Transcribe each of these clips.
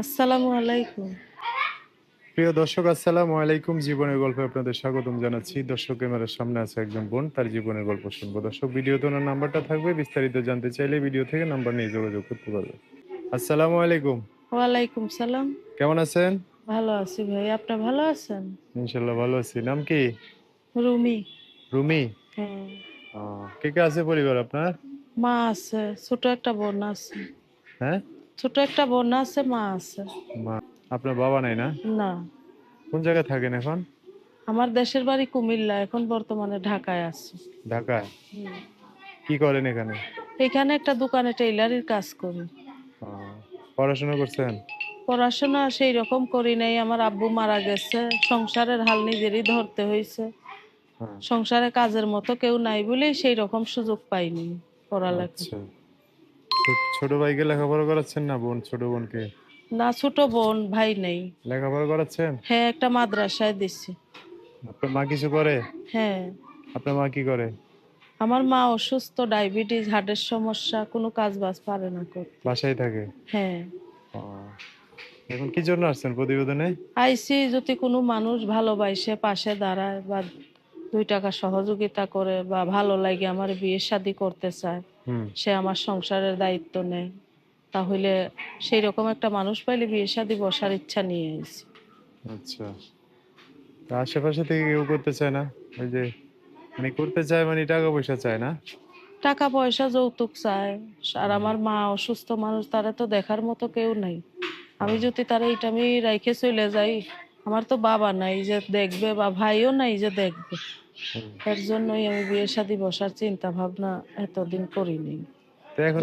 আসসালামু আলাইকুম। প্রিয় দর্শক আসসালামু আলাইকুম। জীবনের গল্পে আপনাদের স্বাগতম জানাচ্ছি। দর্শক ক্যামেরার সামনে আছে একজন বোন তার জীবনের গল্প শুনব। দর্শক ভিডিওতে ওনার নাম্বারটা থাকবে। বিস্তারিত জানতে চাইলে ভিডিও থেকে নাম্বার নিয়ে যোগাযোগ করতে পারবে আসসালামু আলাইকুম। ওয়ালাইকুম সালাম। কেমন আছেন? ভালো আছি ভাই। আপনি ভালো আছেন? ইনশাল্লাহ ভালো আছি। নাম কি? রুমি। রুমি? হ্যাঁ। কে কে আছে পরিবার আপনার? মা আছে ছোট একটা বোন আছে। হ্যাঁ? ছোট একটা বোন আছে মা আছে। মা আপনার বাবা নাই না? না। কোন জায়গায় থাকেন এখন? আমার দেশের বাড়ি কুমিল্লা এখন বর্তমানে ঢাকায় আছি। ঢাকায়? কি করেন এখানে? এখানে একটা দোকানে টেইলারির কাজ করি। পড়াশোনা করছেন? পড়াশোনা সেই রকম করি নাই আমার আব্বু মারা গেছে সংসারের হাল নিজেরই ধরতে হয়েছে। হ্যাঁ। সংসারে কাজের মতো কেউ নাই বলেই সেই রকম সুযোগ পাইনি পড়ালেখা আচ্ছা। ছোট ভাইকে লেখাপড়া করাচ্ছেন না বোন ছোট বোনকে? না ছোট বোন ভাই নেই। লেখাপড়া করাচ্ছেন? হ্যাঁ একটা মাদ্রাসায় দিছি আপনার মা কিছু করে? হ্যাঁ। আপনার মা কি করে? আমার মা অসুস্থ ডায়াবেটিস হার্টের সমস্যা কোনো কাজ বাজ পারে না করতে। বাসায় থাকে? হ্যাঁ। এখন কি জন্য আসছেন প্রতিবেদনে? আইসি যদি কোনো মানুষ ভালোবাসে পাশে দাঁড়ায় বা দুই টাকা সহযোগিতা করে বা ভালো লাগে আমার বিয়ে শাদি করতে চায়। সে আমার সংসারের দায়িত্ব নেয়। তাহলে সেই রকম একটা মানুষ পাইলে বিয়ে শাদি বসার ইচ্ছা নিয়ে আইসি আচ্ছা। আশেপাশে থেকে কেউ করতে চায় না? ওই যে মানে করতে চায় মানে টাকা পয়সা চায় না? টাকা পয়সা যৌতুক চায়। আর আমার মা অসুস্থ মানুষ তারা তো দেখার মতো কেউ নাই। আমি যদি তারা এইটা আমি রাইখে চলে যাই আমার তো বাবা নাই যে দেখবে বা ভাইও নাই যে দেখবে। এর জন্যই আমি বিয়ে শাদী বসার চিন্তা ভাবনা এতদিন করিনি।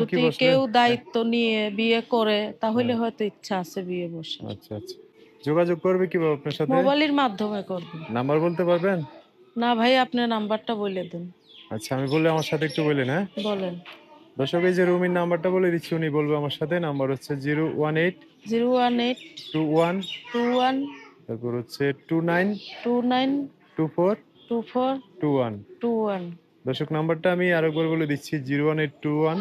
যদি কেউ দায়িত্ব নিয়ে বিয়ে করে তাহলে হয়তো ইচ্ছা আছে বিয়ে বসে আচ্ছা আচ্ছা। যোগাযোগ করবে কীভাবে আপনার সাথে? মোবাইলের মাধ্যমে করবে। নাম্বার বলতে পারবেন? না ভাই আপনি নাম্বারটা বলে দেন। আচ্ছা আমি বললে আমার সাথে একটু বললেন হ্যাঁ? বলেন। দর্শক এই যে রুমির নাম্বারটা বলে দিচ্ছি উনি বলবে আমার সাথে। নাম্বার হচ্ছে zero one eight zero one eight two one two one তারপর হচ্ছে two nine two nine two four two four two one two one দর্শক নাম্বারটা আমি আরেকবার বলে দিচ্ছি zero one eight two one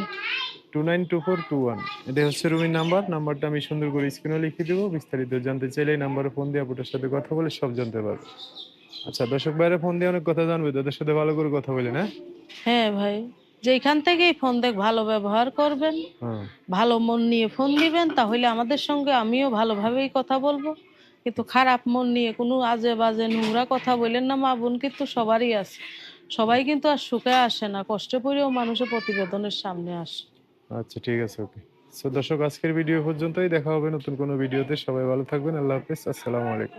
two nine two four two one এটা হচ্ছে রুমির নাম্বার নাম্বারটা আমি সুন্দর করে স্ক্রিনে লিখে দেবো। বিস্তারিত জানতে চাইলে এই নাম্বারে ফোন দিয়ে আপনার সাথে কথা বলে সব জানতে পারবে। আচ্ছা দর্শক বাইরে ফোন দিয়ে অনেক কথা জানবে তাদের সাথে ভালো করে কথা বলে না? হ্যাঁ ভাই যেখান থেকেই ফোন দেখ ভালো ব্যবহার করবেন হ্যাঁ। ভালো মন নিয়ে ফোন দিবেন তাহলে আমাদের সঙ্গে আমিও ভালোভাবেই কথা বলব। কিন্তু খারাপ মন নিয়ে কোনো আজে বাজে নোংরা কথা বললেন না, মা বোন কিন্তু সবারই আছে। সবাই কিন্তু আর সুখে আসে না, কষ্ট পড়েও মানুষের প্রতিবেদনের সামনে আসে। আচ্ছা ঠিক আছে, ওকে। সো দর্শক, আজকের ভিডিও পর্যন্তই। দেখা হবে নতুন কোনো ভিডিওতে। সবাই ভালো থাকবেন। আল্লাহ হাফেজ। আসসালামু আলাইকুম।